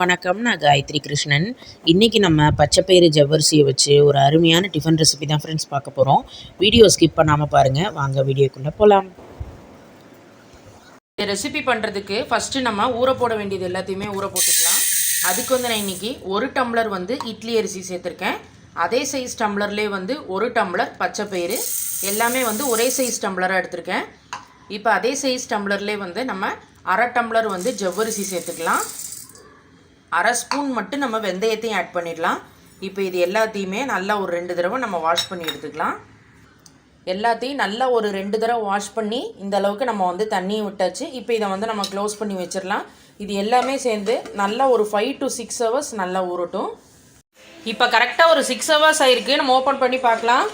வணக்கம் நான் காயத்ரி கிருஷ்ணன். இன்றைக்கி நம்ம பச்சைப்பயிறு ஜவ்வரிசியை வச்சு ஒரு அருமையான டிஃபன் ரெசிபி தான் ஃப்ரெண்ட்ஸ் பார்க்க போகிறோம் வீடியோ ஸ்கிப் பண்ணாமல் பாருங்கள் வாங்க வீடியோக்குள்ளே போகலாம் இந்த ரெசிபி பண்ணுறதுக்கு ஃபஸ்ட்டு நம்ம ஊற போட வேண்டியது எல்லாத்தையுமே ஊற போட்டுக்கலாம். அதுக்கு வந்து நான் இன்றைக்கி ஒரு டம்ளர் வந்து இட்லி அரிசி சேர்த்துருக்கேன். அதே சைஸ் டம்ளர்லேயே வந்து ஒரு டம்ளர் பச்சைப்பயிறு. எல்லாமே வந்து ஒரே சைஸ் டம்ளராக எடுத்திருக்கேன். இப்போ அதே சைஸ் டம்ளர்லேயே வந்து நம்ம அரை டம்ளர் வந்து ஜவ்வரிசி சேர்த்துக்கலாம். அரை ஸ்பூன் மட்டும் நம்ம வெந்தயத்தையும் ஆட் பண்ணிடலாம். இப்போ இது எல்லாத்தையுமே நல்லா ஒரு ரெண்டு தடவை நம்ம வாஷ் பண்ணி எடுத்துக்கலாம். எல்லாத்தையும் நல்லா ஒரு ரெண்டு தடவை வாஷ் பண்ணி இந்த அளவுக்கு நம்ம வந்து தண்ணியை விட்டாச்சு. இப்போ இதை வந்து நம்ம க்ளோஸ் பண்ணி வச்சிடலாம். இது எல்லாமே சேர்ந்து நல்லா ஒரு ஃபைவ் டு சிக்ஸ் ஹவர்ஸ் நல்லா ஊறட்டும். இப்போ கரெக்டாக ஒரு சிக்ஸ் ஹவர்ஸ் ஆயிருக்கு. நம்ம ஓப்பன் பண்ணி பார்க்கலாம்.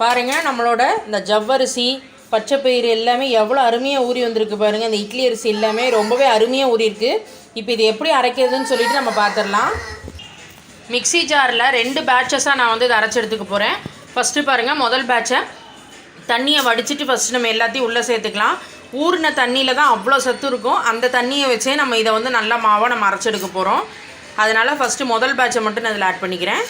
பாருங்கள் நம்மளோட இந்த ஜவ்வரிசி பச்சை பயிறு எல்லாமே எவ்வளோ அருமையாக ஊறி வந்திருக்கு பாருங்கள் இந்த இட்லி அரிசி எல்லாமே ரொம்பவே அருமையாக ஊறி இருக்குது இப்போ இது எப்படி அரைக்கிறதுன்னு சொல்லிட்டு நம்ம பார்த்துடலாம் மிக்ஸி ஜாரில் ரெண்டு பேட்சஸாக நான் வந்து இதை அரைச்சி எடுத்துக்க போகிறேன் ஃபஸ்ட்டு பாருங்கள் முதல் பேட்சை தண்ணியை வடிச்சிட்டு ஃபஸ்ட்டு நம்ம எல்லாத்தையும் உள்ளே சேர்த்துக்கலாம். ஊறின தண்ணியில் தான் அவ்வளோ சத்து இருக்கும். அந்த தண்ணியை வச்சே நம்ம இதை வந்து நல்லா மாவாக நம்ம அரைச்செடுக்க போகிறோம் அதனால் ஃபஸ்ட்டு முதல் பேட்சை மட்டும் நான் இதில் ஆட் பண்ணிக்கிறேன்.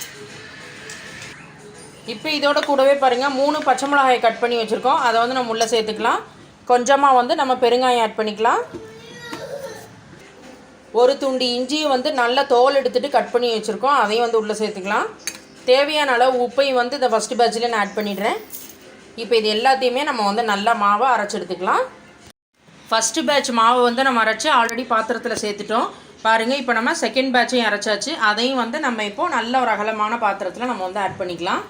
இப்போ இதோட கூடவே பாருங்கள் மூணு பச்சை மிளகாயை கட் பண்ணி வச்சுருக்கோம். அதை வந்து நம்ம உள்ளே சேர்த்துக்கலாம். கொஞ்சமாக வந்து நம்ம பெருங்காயம் ஆட் பண்ணிக்கலாம். ஒரு துண்டு இஞ்சியை வந்து நல்லா தோல் எடுத்துகிட்டு கட் பண்ணி வச்சுருக்கோம். அதையும் வந்து உள்ளே சேர்த்துக்கலாம். தேவையான அளவு உப்பையும் வந்து இந்த ஃபஸ்ட்டு பேட்சில் நான் ஆட் பண்ணிடுறேன். இப்போ இது எல்லாத்தையுமே நம்ம வந்து நல்லா மாவை அரைச்சி எடுத்துக்கலாம். ஃபஸ்ட்டு பேட்ச் மாவை வந்து நம்ம அரைச்சி ஆல்ரெடி பாத்திரத்தில் சேர்த்துட்டோம். பாருங்கள் இப்போ நம்ம செகண்ட் பேட்சையும் அரைச்சாச்சு. அதையும் வந்து நம்ம இப்போது நல்ல ஒரு அகலமான பாத்திரத்தில் நம்ம வந்து ஆட் பண்ணிக்கலாம்.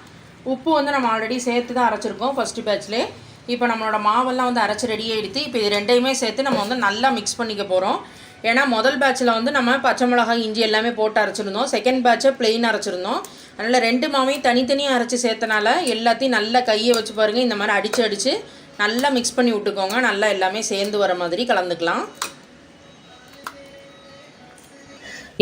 உப்பு வந்து நம்ம ஆல்ரெடி சேர்த்து தான் அரைச்சிருக்கோம் ஃபஸ்ட்டு பேட்ச்லேயே இப்போ நம்மளோட மாவெல்லாம் வந்து அரைச்சி ரெடி ஆகிடுத்து இப்போ இது ரெண்டையுமே சேர்த்து நம்ம வந்து நல்லா மிக்ஸ் பண்ணிக்க போகிறோம் ஏன்னா முதல் பேட்சில் வந்து நம்ம பச்சை மிளகாய் இஞ்சி எல்லாமே போட்டு அரைச்சிருந்தோம். Second பேட்சை plain அரைச்சிருந்தோம். அதனால் ரெண்டு மாவையும் தனித்தனியாக அரைச்சி சேர்த்தனால எல்லாத்தையும் நல்லா கையை வச்சு பாருங்கள் இந்த மாதிரி அடித்து அடித்து நல்லா மிக்ஸ் பண்ணி விட்டுக்கோங்க. நல்லா எல்லாமே சேர்ந்து வர மாதிரி கலந்துக்கலாம்.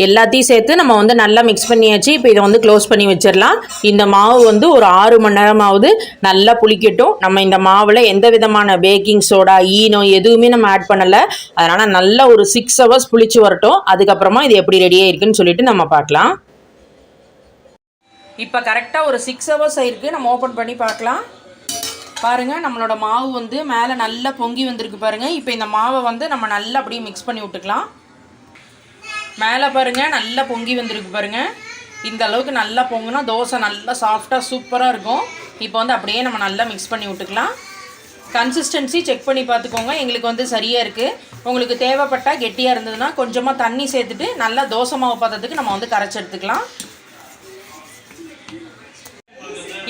எல்லாத்தையும் சேர்த்து நம்ம வந்து நல்லா மிக்ஸ் பண்ணியாச்சு. இப்போ இதை வந்து க்ளோஸ் பண்ணி வச்சிடலாம். இந்த மாவு வந்து ஒரு ஆறு மணி நேரமாவது நல்லா புளிக்கட்டும். நம்ம இந்த மாவில் எந்த விதமான பேக்கிங் சோடா ஈனோ எதுவுமே நம்ம ஆட் பண்ணலை. அதனால் நல்லா ஒரு சிக்ஸ் ஹவர்ஸ் புளிச்சு வரட்டும். அதுக்கப்புறமா இது எப்படி ரெடியாக இருக்குன்னு சொல்லிட்டு நம்ம பார்க்கலாம். இப்போ கரெக்டாக ஒரு சிக்ஸ் ஹவர்ஸ் ஆயிருக்கு. நம்ம ஓப்பன் பண்ணி பார்க்கலாம். பாருங்கள் நம்மளோட மாவு வந்து மேலே நல்லா பொங்கி வந்திருக்கு பாருங்கள் இப்போ இந்த மாவை வந்து நம்ம நல்லா அப்படியே மிக்ஸ் பண்ணி விட்டுக்கலாம். மேலே பாருங்கள் நல்லா பொங்கி வந்திருக்கு பாருங்கள் இந்த அளவுக்கு நல்லா பொங்குனா தோசை நல்லா சாஃப்டாக சூப்பராக இருக்கும். இப்போ வந்து அப்படியே நம்ம நல்லா மிக்ஸ் பண்ணி விட்டுக்கலாம். கன்சிஸ்டன்சி செக் பண்ணி பார்த்துக்கோங்க. எங்களுக்கு வந்து சரியாக இருக்குது உங்களுக்கு தேவைப்பட்டால் கெட்டியாக இருந்ததுன்னா கொஞ்சமாக தண்ணி சேர்த்துட்டு நல்லா தோசை மாவு பார்த்ததுக்கு நம்ம வந்து கரைச்சி எடுத்துக்கலாம்.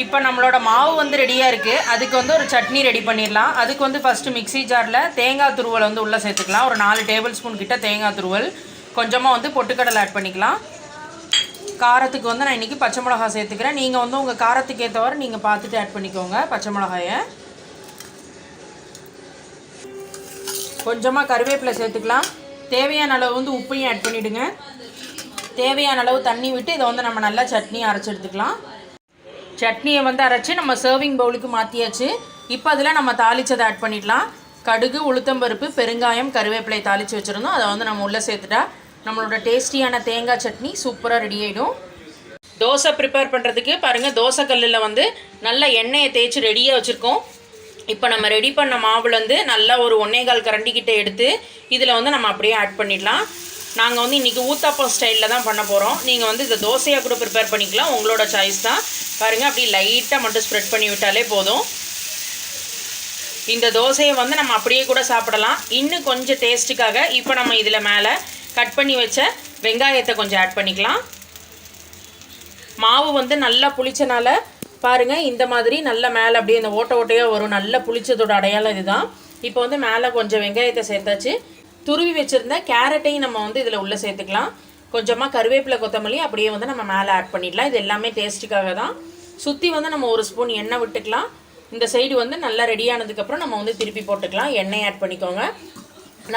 இப்போ நம்மளோட மாவு வந்து ரெடியாக இருக்குது அதுக்கு வந்து ஒரு சட்னி ரெடி பண்ணிடலாம். அதுக்கு வந்து ஃபஸ்ட்டு மிக்ஸி ஜாரில் தேங்காய் துருவல் வந்து உள்ளே சேர்த்துக்கலாம். ஒரு நாலு டேபிள் ஸ்பூன் கிட்ட தேங்காய் துருவல். கொஞ்சமாக வந்து பொட்டுக்கடலை ஆட் பண்ணிக்கலாம். காரத்துக்கு வந்து நான் இன்றைக்கி பச்சை மிளகா சேர்த்துக்கிறேன். நீங்கள் வந்து உங்கள் காரத்துக்கு ஏற்றவாறு நீங்கள் பார்த்துட்டு ஆட் பண்ணிக்கோங்க பச்சை மிளகாயை. கொஞ்சமாக கருவேப்பிலை சேர்த்துக்கலாம். தேவையான அளவு வந்து உப்பையும் ஆட் பண்ணிவிடுங்க தேவையான அளவு தண்ணி விட்டு இதை வந்து நம்ம நல்லா சட்னியை அரைச்சி எடுத்துக்கலாம். சட்னியை வந்து அரைச்சி நம்ம சர்விங் பவுலுக்கு மாற்றியாச்சு இப்போ அதில் நம்ம தாளித்ததை ஆட் பண்ணிடலாம். கடுகு உளுத்தம்பருப்பு பெருங்காயம் கருவேப்பிலை தாளித்து வச்சுருந்தோம். அதை வந்து நம்ம உள்ளே சேர்த்துட்டா நம்மளோட டேஸ்டியான தேங்காய் சட்னி சூப்பராக ரெடி ஆகிடும் தோசை ப்ரிப்பேர் பண்ணுறதுக்கு பாருங்கள் தோசை கல்லில் வந்து நல்ல எண்ணெயை தேய்ச்சி ரெடியாக வச்சுருக்கோம். இப்போ நம்ம ரெடி பண்ண மாவுலேருந்து நல்லா ஒரு ஒன்னேகால் கரண்டிக்கிட்ட எடுத்து இதில் வந்து நம்ம அப்படியே ஆட் பண்ணிடலாம். நாங்கள் வந்து இன்றைக்கி ஊத்தாப்பம் ஸ்டைலில் தான் பண்ண போகிறோம் நீங்கள் வந்து இதை தோசையாக கூட ப்ரிப்பேர் பண்ணிக்கலாம். உங்களோட சாய்ஸ் தான். பாருங்கள் அப்படி லைட்டாக மட்டும் ஸ்ப்ரெட் பண்ணி விட்டாலே போதும். இந்த தோசையை வந்து நம்ம அப்படியே கூட சாப்பிடலாம். இன்னும் கொஞ்சம் டேஸ்ட்டுக்காக இப்போ நம்ம இதில் மேலே கட் பண்ணி வச்ச வெங்காயத்தை கொஞ்சம் ஆட் பண்ணிக்கலாம். மாவு வந்து நல்லா புளிச்சனால பாருங்கள் இந்த மாதிரி நல்ல மேலே அப்படியே இந்த ஓட்ட ஓட்டையாக வரும். நல்ல புளிச்சதோட அடையாளம் இதுதான். இப்போ வந்து மேலே கொஞ்சம் வெங்காயத்தை சேர்த்தாச்சு. துருவி வச்சுருந்த கேரட்டையும் நம்ம வந்து இதில் உள்ளே சேர்த்துக்கலாம். கொஞ்சமாக கருவேப்பிலை கொத்தமல்லி அப்படியே வந்து நம்ம மேலே ஆட் பண்ணிடலாம். இது எல்லாமே டேஸ்ட்டுக்காக தான். சுற்றி வந்து நம்ம ஒரு ஸ்பூன் எண்ணெய் விட்டுக்கலாம். இந்த சைடு வந்து நல்லா ரெடியானதுக்கப்புறம் நம்ம வந்து திருப்பி போட்டுக்கலாம். எண்ணெய் ஆட் பண்ணிக்கோங்க.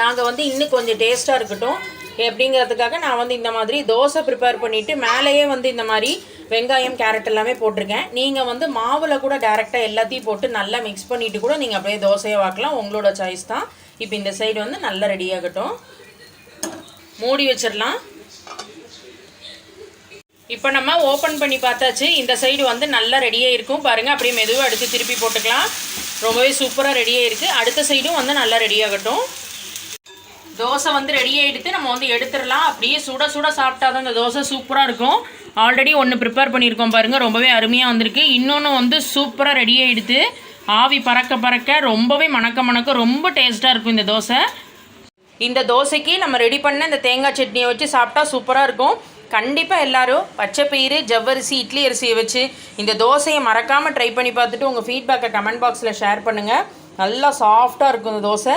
நாங்கள் வந்து இன்னும் கொஞ்சம் டேஸ்ட்டாக இருக்கட்டும். எப்படிங்கிறதுக்காக நான் வந்து இந்த மாதிரி தோசை ப்ரிப்பேர் பண்ணிவிட்டு மேலேயே வந்து இந்த மாதிரி வெங்காயம் கேரட் எல்லாமே போட்டிருக்கேன். நீங்கள் வந்து மாவில் கூட டேரெக்டாக எல்லாத்தையும் போட்டு நல்லா மிக்ஸ் பண்ணிவிட்டு கூட நீங்கள் அப்படியே தோசையை வாக்கலாம். உங்களோட சாய்ஸ் தான். இப்போ இந்த சைடு வந்து நல்லா ரெடியாகட்டும் மூடி வச்சிடலாம். இப்போ நம்ம ஓப்பன் பண்ணி பார்த்தாச்சு. இந்த சைடு வந்து நல்லா ரெடியாக இருக்கும். பாருங்கள் அப்படியே மெதுவாக அடுத்து திருப்பி போட்டுக்கலாம். ரொம்பவே சூப்பராக ரெடியாக இருக்குது அடுத்த சைடும் வந்து நல்லா ரெடியாகட்டும் தோசை வந்து ரெடி ஆகிடுத்து நம்ம வந்து எடுத்துடலாம். அப்படியே சுட சுட சாப்பிட்டா தான் இந்த தோசை சூப்பராக இருக்கும். ஆல்ரெடி ஒன்று ப்ரிப்பேர் பண்ணியிருக்கோம் பாருங்கள் ரொம்பவே அருமையாக வந்திருக்கு. இன்னொன்று வந்து சூப்பராக ரெடி ஆகிடுத்து ஆவி பறக்க பறக்க ரொம்பவே மணக்க மணக்க ரொம்ப டேஸ்ட்டாக இருக்கும் இந்த தோசை. இந்த தோசைக்கு நம்ம ரெடி பண்ண இந்த தேங்காய் சட்னியை வச்சு சாப்பிட்டா சூப்பராக இருக்கும். கண்டிப்பாக எல்லாரும் பச்சைப்பயிறு ஜவ்வரிசி இட்லி அரிசியை வச்சு இந்த தோசையை மறக்காமல் ட்ரை பண்ணி பார்த்துட்டு உங்கள் ஃபீட்பேக்கை கமெண்ட் பாக்ஸில் ஷேர் பண்ணுங்கள் நல்லா சாஃப்டாக இருக்கும் இந்த தோசை.